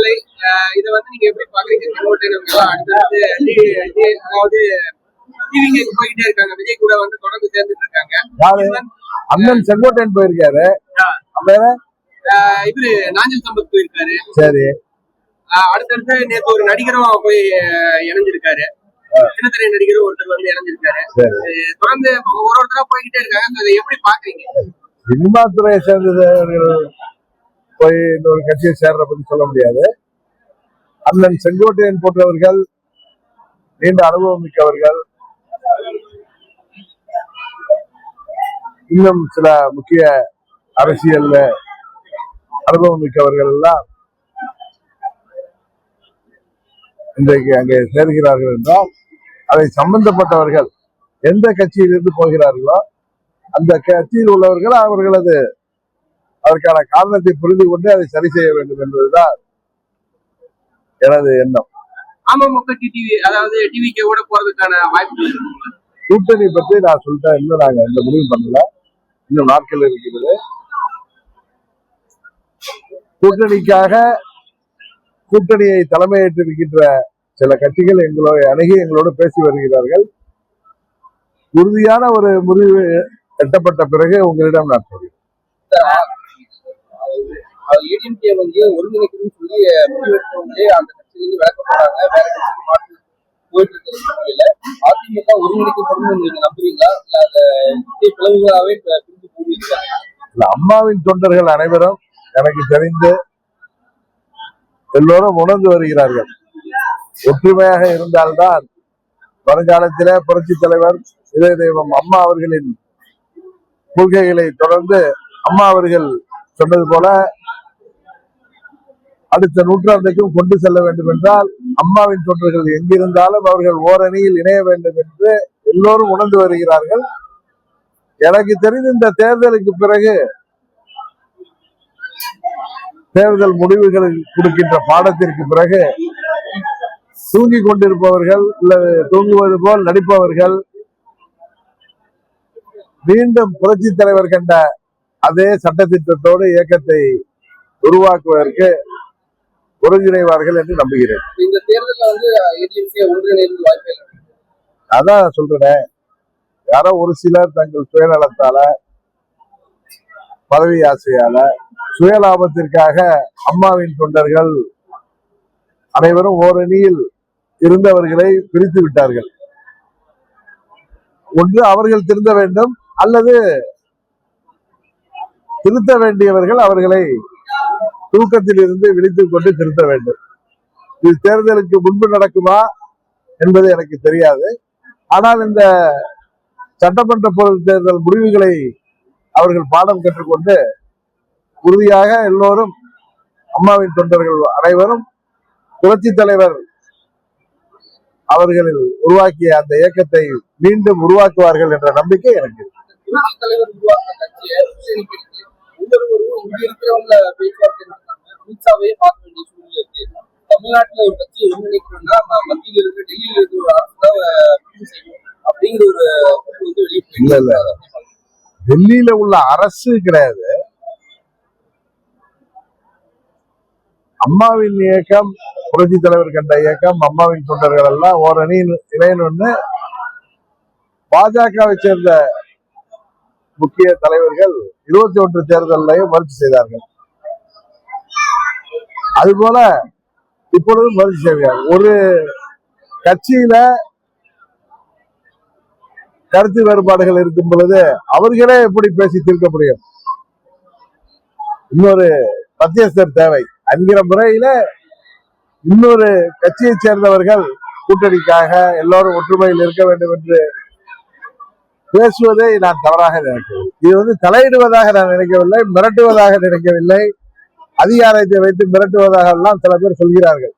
அஹ் இதை வந்து நீங்க எப்படி பாக்குறீங்க டி- அதாவது போயிட்டே இருக்காங்க. விஜய் கூட வந்து தொடர்ந்து சேர்ந்துட்டு இருக்காங்க. அண்ணன் செங்கோட்டையன் போயிருக்காரு. இவரு நாஞ்சல் சம்பத் போயிருக்காரு. சரி. அடுத்தடுத்து நேத்து ஒரு நடிகரும் போய் இணைஞ்சிருக்காரு. சின்னத்திரை நடிகரும் ஒருத்தர் வந்து இணைஞ்சிருக்காரு. தொடர்ந்து ஒரு ஒருத்தரா போய்கிட்டே இருக்காங்க. இதை எப்படி பாக்குறீங்க சினிமா துறையை சேர்ந்தவர்கள் போய் இன்னொரு கட்சியை சேர்ற பத்தி சொல்ல முடியாது. அண்ணன் செங்கோட்டையன் போன்றவர்கள் நீண்ட அனுபவம் மிக்கவர்கள் இன்னும் சில முக்கிய அரசியல் அனுபவம் மிக்கவர்கள் எல்லாம் இன்றைக்கு அங்கே சேர்கிறார்கள் என்றால் அதை சம்பந்தப்பட்டவர்கள் எந்த கட்சியிலிருந்து போகிறார்களோ அந்த கட்சியில் உள்ளவர்கள் அவர்களது அதற்கான காரணத்தை புரிந்து கொண்டு அதை சரி செய்ய வேண்டும் என்பதுதான் எனது எண்ணம். கூட்டணி பற்றி நான் சொல்லிட்டேன் இன்னும் நாங்க எந்த முடிவு பண்ணல. இன்னும் நாட்கள் இருக்கிறது. கூட்டணிக்காக கூட்டணியை தலைமையேற்றிருக்கின்ற சில கட்சிகள் எங்களோட அணுகி எங்களோடு பேசி வருகிறார்கள். உறுதியான ஒரு முடிவு எட்டப்பட்ட பிறகு உங்களிடம் நான் சொல்கிறேன். ஏடிஎம்கே வந்து ஒருங்கிணைக்கணும்னு சொல்லி முடிவெடுத்து அந்த கட்சியிலிருந்து விளக்க போறாங்க வேற கட்சிக்கு மாற்றி போயிட்டு இருக்கிற அதிமுக ஒருங்கிணைக்கப்படும் நீங்க நம்புறீங்களா? இல்ல அந்த இந்திய பிளவுகளாவே பிரிந்து போவீங்களா அம்மாவின் தொண்டர்கள் அனைவரும் எனக்கு தெரிந்து எல்லோரும் உணர்ந்து வருகிறார்கள். ஒற்றுமையாக இருந்தால்தான் வருங்காலத்திலே புரட்சி தலைவர் இதய தெய்வம் அம்மா அவர்களின் கொள்கைகளை தொடர்ந்து அம்மா அவர்கள் சொன்னது போல அடுத்த நூற்றாண்டுக்கும் கொண்டு செல்ல வேண்டும் என்றால் அம்மாவின் தொண்டர்கள் எங்கிருந்தாலும் அவர்கள் ஓரணியில் இணைய வேண்டும் என்று எல்லோரும் உணர்ந்து வருகிறார்கள். எனக்கு தெரிந்து இந்த தேர்தலுக்கு பிறகு தேர்தல் முடிவுகள் கொடுக்கின்ற பாடத்திற்கு பிறகு தூங்கி கொண்டிருப்பவர்கள் அல்லது தூங்குவது போல் நடிப்பவர்கள் மீண்டும் புரட்சி தலைவர் கண்ட அதே சட்டத்திட்டத்தோடு இயக்கத்தை உருவாக்குவதற்கு ஒருங்கிணைவார்கள் என்று நம்புகிறேன். இந்த தேர்தல்ல வந்து ஏடிஎம்கே ஒன்றிணைந்து வாய்ப்பு இல்லை. அதான் சொல்றேன். யாரோ ஒரு சிலர் தங்கள் சுயநலத்தால பதவி ஆசையால சுயலாபத்திற்காக அம்மாவின் தொண்டர்கள் அனைவரும் ஓரணியில் இருந்தவர்களை பிரித்து விட்டார்கள். ஒன்று அவர்கள் திருந்த வேண்டும் அல்லது திருத்த வேண்டியவர்கள் அவர்களை தூக்கத்தில் இருந்து விழித்துக் கொண்டு திருத்த வேண்டும். இது தேர்தலுக்கு முன்பு நடக்குமா என்பது எனக்கு தெரியாது. ஆனால் இந்த சட்டமன்ற பொருள் தேர்தல் முடிவுகளை அவர்கள் பாடம் கற்றுக்கொண்டு உறுதியாக எல்லோரும் அம்மாவின் தொண்டர்கள் அனைவரும் புரட்சி தலைவர் அவர்களில் உருவாக்கிய அந்த இயக்கத்தை மீண்டும் உருவாக்குவார்கள் என்ற நம்பிக்கை எனக்கு இருக்கு. ஒவ்வொருவரும் இங்க இருக்கிறவங்க பேச்சுவார்த்தை நடத்தாங்க அமித்ஷாவே பார்க்க வேண்டிய சூழ்நிலை இருக்கு தமிழ்நாட்டுல ஒரு கட்சி ஒருங்கிணைக்கணும்னா ம- மத்தியில இருந்து டெல்லியில இருந்து ஒரு அரசு தான் செய்யும் அப்படிங்கிற ஒரு வந்து வெளியிட்டு டெல்லியில உள்ள அரசு கிடையாது அம்மாவின் இயக்கம் புரட்சி தலைவர் கண்ட இயக்கம் அம்மாவின் தொண்டர்கள் எல்லாம் ஓரணியில் இணையணும்னு பாஜகவை சேர்ந்த முக்கிய தலைவர்கள் இருபத்தி ஒன்று தேர்தலையும் முயற்சி செய்தார்கள். அதுபோல இப்பொழுதும் முயற்சி செய்வார் ஒரு கட்சியில கருத்து வேறுபாடுகள் இருக்கும் பொழுது அவர்களே எப்படி பேசி தீர்க்க முடியும்? இன்னொரு மத்தியஸ்தர் தேவை. என்கிற முறையில இன்னொரு கட்சியை சேர்ந்தவர்கள் கூட்டணிக்காக எல்லோரும் ஒற்றுமையில் இருக்க வேண்டும் என்று பேசுவதை நான் தவறாக நினைக்கிறேன் இது வந்து தலையிடுவதாக நான் நினைக்கவில்லை மிரட்டுவதாக நினைக்கவில்லை. அதிகாரத்தை வைத்து மிரட்டுவதாக எல்லாம் சில பேர் சொல்கிறார்கள்.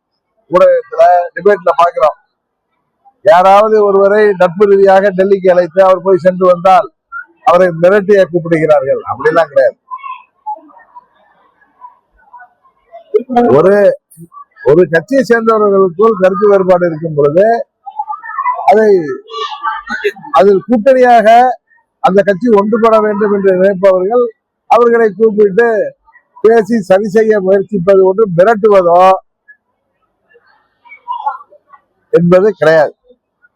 ஊடகத்துல டிபேட்ல பாக்குறோம் யாராவது ஒருவரை நட்பு ரீதியாக டெல்லிக்கு அழைத்து அவர் போய் சென்று வந்தால் அவரை மிரட்டிய கூப்பிடுகிறார்கள். அப்படிலாம் கிடையாது. ஒரு ஒரு கட்சியை சேர்ந்தவர்களுக்குள் கருத்து வேறுபாடு இருக்கும் பொழுது அதை அதில் கூட்டணியாக அந்த கட்சி ஒன்றுபட வேண்டும் என்று நினைப்பவர்கள் அவர்களை கூப்பிட்டு பேசி சரி செய்ய முயற்சிப்பது ஒன்று மிரட்டுவதோ என்பது கிடையாது.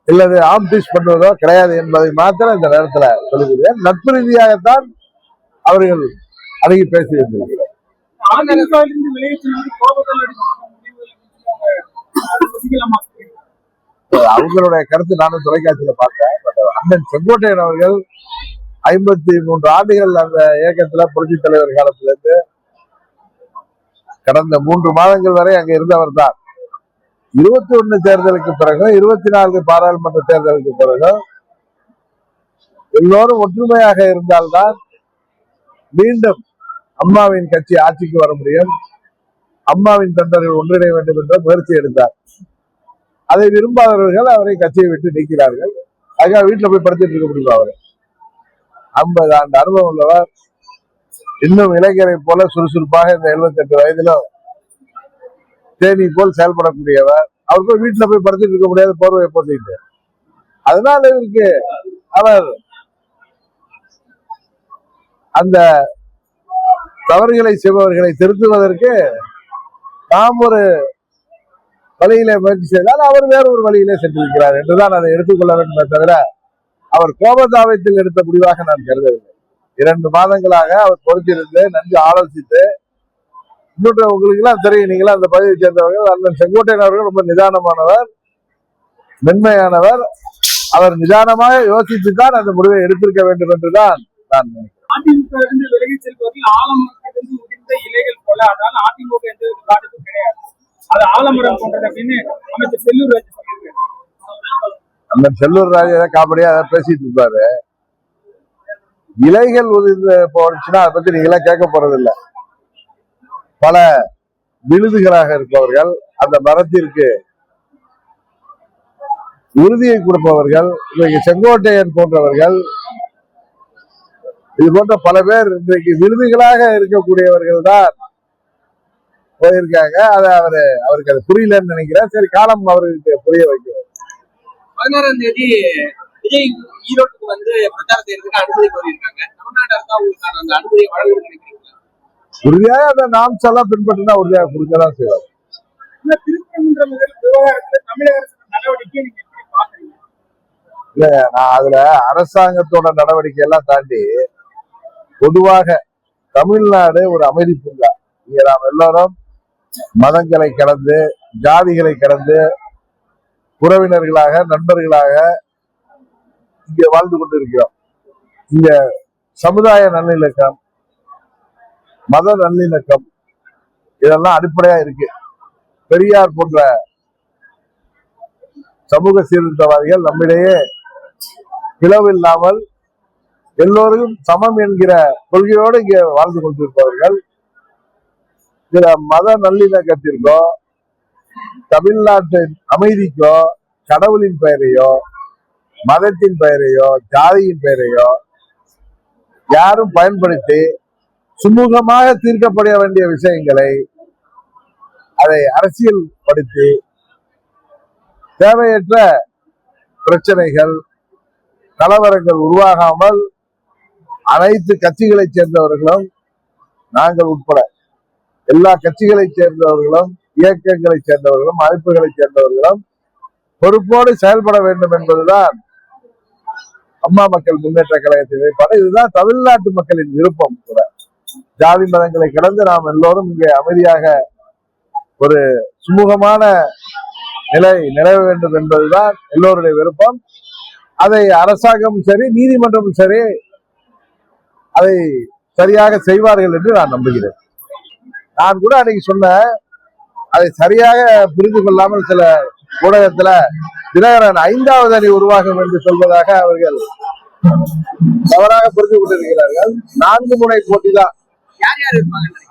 இல்லது ஆம்பிஷ் பண்ணுவதோ கிடையாது என்பதை மாத்திரம் இந்த நேரத்தில் சொல்லுகிறேன் நட்பு ரீதியாகத்தான் அவர்கள் அணுகி பேசி வந்திருக்கிறார் அவங்களுடைய கருத்து நானும் தொலைக்காட்சியில பார்த்தேன். பட் அண்ணன் செங்கோட்டையன் அவர்கள் ஐம்பத்தி மூன்று ஆண்டுகள் அந்த இயக்கத்துல புரட்சி தலைவர் காலத்துல இருந்து கடந்த மூன்று மாதங்கள் வரை அங்க இருந்தவர் தான். இருபத்தி ஒண்ணு தேர்தலுக்கு பிறகு இருபத்தி நான்கு பாராளுமன்ற தேர்தலுக்கு பிறகு எல்லோரும் ஒற்றுமையாக இருந்தால்தான் மீண்டும் அம்மாவின் கட்சி ஆட்சிக்கு வர முடியும். அம்மாவின் தொண்டர்கள் ஒன்றிணைய வேண்டும் என்ற முயற்சி எடுத்தார். அதை விரும்பாதவர்கள் அவரை கட்சியை விட்டு நீக்கிறார்கள். அதுக்காக வீட்டுல போய் படுத்துட்டு இருக்க முடியுமா அவர்? ஐம்பது ஆண்டு அனுபவம் உள்ளவர். இன்னும் இளைஞரை போல சுறுசுறுப்பாக இந்த 78 எட்டு வயதிலும் தேனி போல் செயல்படக்கூடியவர். அவர் போய் வீட்டுல போய் படுத்துட்டு இருக்க முடியாத போர்வையை போட்டுக்கிட்டு. அதனால இவருக்கு அவர் அந்த தவறுகளை செய்பவர்களை திருத்துவதற்கு நாம் ஒரு வழியில முயற்சி செய்தால் அவர் வேற ஒரு வழியிலே சென்றிருக்கிறார் என்றுதான் அதை எடுத்துக்கொள்ள வேண்டுமே தவிர அவர் கோபதாபத்தில் எடுத்த முடிவாக நான் கருதவில்லை இரண்டு மாதங்களாக அவர் பொறுத்திருந்து நன்கு ஆலோசித்து இன்னொரு உங்களுக்கு எல்லாம் தெரியும் நீங்களாம் அந்த பகுதியை சேர்ந்தவர்கள் அண்ணன் செங்கோட்டையன் அவர்கள் ரொம்ப நிதானமானவர் மென்மையானவர் அவர் நிதானமாக யோசித்து தான் அந்த முடிவை எடுத்திருக்க வேண்டும் என்றுதான் நான் நினைக்கிறேன். அதிமுகவிலிருந்து விலகிச் செல்வதில் இருந்து முடிந்த இலைகள் போல அதனால அது ஆலமரம் போன்றது அப்படின்னு அமைச்சர் செல்லூர் ராஜ் சொல்லியிருக்காரு செல்லூர் ராஜ் ஏதாவது காமெடியா ஏதாவது பேசிட்டு இருப்பாரு. இலைகள் உதிர்ந்து போச்சுன்னா அதை பத்தி நீங்க எல்லாம் கேட்க போறதில்லை. பல விழுதுகளாக இருப்பவர்கள் அந்த மரத்திற்கு உறுதியை கொடுப்பவர்கள் இன்றைக்கு செங்கோட்டையன் போன்றவர்கள் இது போன்ற பல பேர் இன்றைக்கு விருதுகளாக இருக்கக்கூடியவர்கள் தான் போயிருக்காங்க. அதை அவரு அவருக்கு அது புரியலன்னு நினைக்கிறேன். சரி காலம் அவருக்கு புரிய வைக்கும். பதினாறாம் தேதி விஜய் ஈரோட்டுக்கு வந்து பிரச்சாரம் செய்யறதுக்கு அனுமதி கோரியிருக்காங்க. தமிழ்நாடு அரசு அவங்களுக்கான அந்த அனுமதியை வழங்குன்னு நினைக்கிறீங்களா? உறுதியாக அந்த நாம்ஸ் எல்லாம் பின்பற்றினா உறுதியாக கொடுக்கதான் செய்வார். பாக்குறீங்க நான் அதுல அரசாங்கத்தோட நடவடிக்கை எல்லாம் தாண்டி பொதுவாக தமிழ்நாடு ஒரு அமைதி பூங்கா. இங்க நாம் எல்லாரும் மதங்களை கடந்து ஜாதிகளை கடந்து உறவினர்களாக நண்பர்களாக இங்க வாழ்ந்து கொண்டிருக்கிறோம். இங்க சமுதாய நல்லிணக்கம் மத நல்லிணக்கம் இதெல்லாம் அடிப்படையா இருக்கு. பெரியார் போன்ற சமூக சீர்திருத்தவாதிகள் நம்மிடையே பிளவு இல்லாமல் எல்லோரும் சமம் என்கிற கொள்கையோடு இங்கே வாழ்ந்து கொண்டிருப்பவர்கள். சில மத நல்லிணக்கத்திற்கோ தமிழ்நாட்டின் அமைதிக்கோ கடவுளின் பெயரையோ மதத்தின் பெயரையோ ஜாதியின் பெயரையோ யாரும் பயன்படுத்தி சுமூகமாக தீர்க்கப்பட வேண்டிய விஷயங்களை அதை அரசியல் படுத்தி தேவையற்ற பிரச்சனைகள் கலவரங்கள் உருவாகாமல் அனைத்து கட்சிகளைச் சேர்ந்தவர்களும் நாங்கள் உட்பட. எல்லா கட்சிகளைச் சேர்ந்தவர்களும் இயக்கங்களைச் சேர்ந்தவர்களும் அமைப்புகளைச் சேர்ந்தவர்களும் பொறுப்போடு செயல்பட வேண்டும் என்பதுதான் அம்மா மக்கள் முன்னேற்ற கழகத்தின் நிலைப்பாடு. இதுதான் தமிழ்நாட்டு மக்களின் விருப்பம் கூட. ஜாதி மதங்களை கடந்து நாம் எல்லோரும் இங்கே அமைதியாக ஒரு சுமூகமான நிலை நிலவ வேண்டும் என்பதுதான் எல்லோருடைய விருப்பம். அதை அரசாங்கமும் சரி நீதிமன்றமும் சரி அதை சரியாக செய்வார்கள் என்று நான் நம்புகிறேன். நான் கூட அன்னைக்கு சொன்னேன் அதை சரியாக புரிந்து கொள்ளாமல் சில ஊடகத்துல தினகரன் ஐந்தாவது அணி உருவாகும் என்று சொல்வதாக அவர்கள் தவறாக புரிந்து கொண்டிருக்கிறார்கள். நான்கு முனை போட்டி தான்.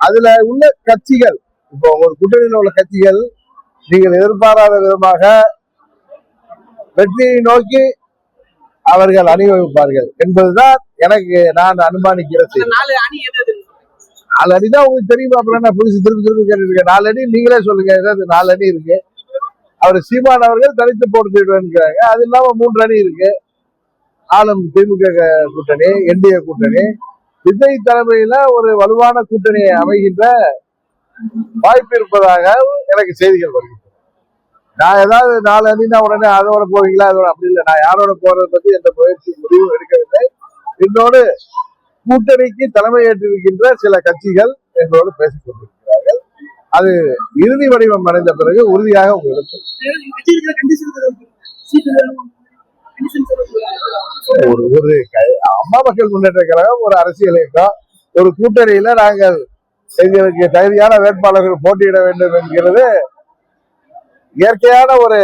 அதுல உள்ள கட்சிகள் இப்போ ஒரு கூட்டணியில் உள்ள கட்சிகள் நீங்கள் எதிர்பாராத விதமாக வெற்றியை நோக்கி அவர்கள் அணிவகுப்பார்கள் என்பதுதான் எனக்கு நான் அனுமானிக்கிற செய்தி. நாலு அணி தான் உங்களுக்கு தெரியுமா அப்புறம் நான் புதுசு திருப்பி திருப்பி கேட்டுருக்கேன் நாலு அணி நீங்களே சொல்லுங்க ஏதாவது நாலு அணி இருக்கு. அவர் சீமான் அவர்கள் தனித்து போட்டுக்கிறாங்க அது இல்லாம மூன்று அணி இருக்கு. ஆளும் திமுக க- கூட்டணி என்டிஏ கூட்டணி. விஜய் தலைமையில ஒரு வலுவான கூட்டணி அமைகின்ற வாய்ப்பு இருப்பதாக எனக்கு செய்திகள் வருகிறது நான் ஏதாவது நாலு அணினா உடனே அதோட போவீங்களா அதோட அப்படி இல்லை. நான் யாரோட போறதை பத்தி எந்த முயற்சி முடிவும் எடுக்கவில்லை. என்னோடு கூட்டணிக்கு தலைமை ஏற்றிருக்கின்ற சில கட்சிகள் எங்களோடு பேசிக் கொண்டிருக்கிறார்கள். அது இறுதி வடிவம் அடைந்த பிறகு உறுதியாக உங்களுக்கு ஒரு ஒரு அம்மா மக்கள் முன்னேற்ற கழகம் ஒரு அரசியல் இயக்கம் ஒரு கூட்டணியில நாங்கள் எங்களுக்கு தகுதியான வேட்பாளர்கள் போட்டியிட வேண்டும் என்கிறது இயற்கையான ஒரு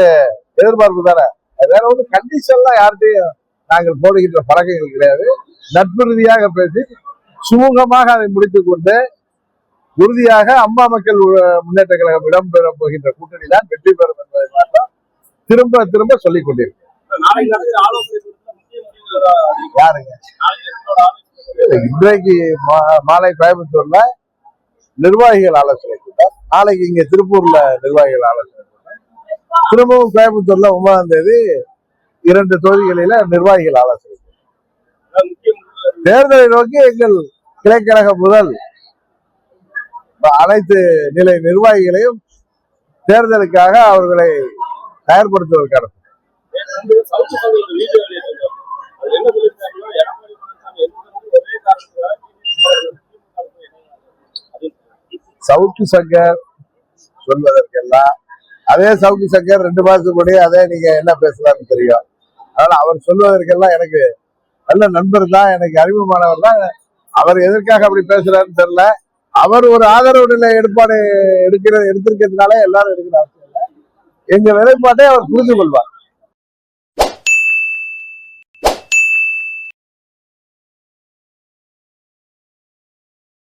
எதிர்பார்ப்பு தானே. வேற ஒன்றும் கண்டிஷன்லாம் யார்கிட்டையும் நாங்கள் போடுகின்ற பழக்கங்கள் கிடையாது. நட்பு ரீதியாக பேசி சுமூகமாக அதை முடித்துக் கொண்டு உறுதியாக அம்மா மக்கள் முன்னேற்ற கழகம் இடம்பெற போகின்ற கூட்டணி தான் வெற்றி பெறும் என்பதை மட்டும் திரும்ப திரும்ப சொல்லிக் கொண்டிருக்கிறேன் யாருங்க? இன்றைக்கு மாலை கோயம்புத்தூர்ல நிர்வாகிகள் ஆலோசனை கூட்டம் நாளைக்கு இங்க திருப்பூர்ல நிர்வாகிகள் ஆலோசனை கூட்டம் திரும்பவும் கோயம்புத்தூர்ல ஒன்பதாம் தேதி இரண்டு தொகுதிகளில நிர்வாகிகள் ஆலோசனை கூட்டம். அதான் முக்கிய முடிவுகள் தேர்தலை நோக்கி எங்கள் கிளைக்கழகம் முதல் அனைத்து நிலை நிர்வாகிகளையும் தேர்தலுக்காக அவர்களை தயார்படுத்துவதற்கான சவுக்கு சங்கர் சொல்வதற்கெல்லாம் அதே சவுக்கு சங்கர் ரெண்டு மாசத்துக்கு முன்னாடி அதே நீங்க என்ன பேசலாம்னு தெரியும். அதனால அவர் சொல்வதற்கெல்லாம் எனக்கு நல்ல நண்பர் தான் எனக்கு அறிமுகமானவர் தான். அவர் எதற்காக அப்படி பேசுறாருன்னு தெரியல. அவர் ஒரு ஆதரவு நிலை எடுப்பாடு எடுக்கிற எடுத்திருக்கிறதுனால எல்லாரும் எடுக்கிற அவசியம் இல்லை எங்க நிலைப்பாட்டை அவர் புரிந்து கொள்வார்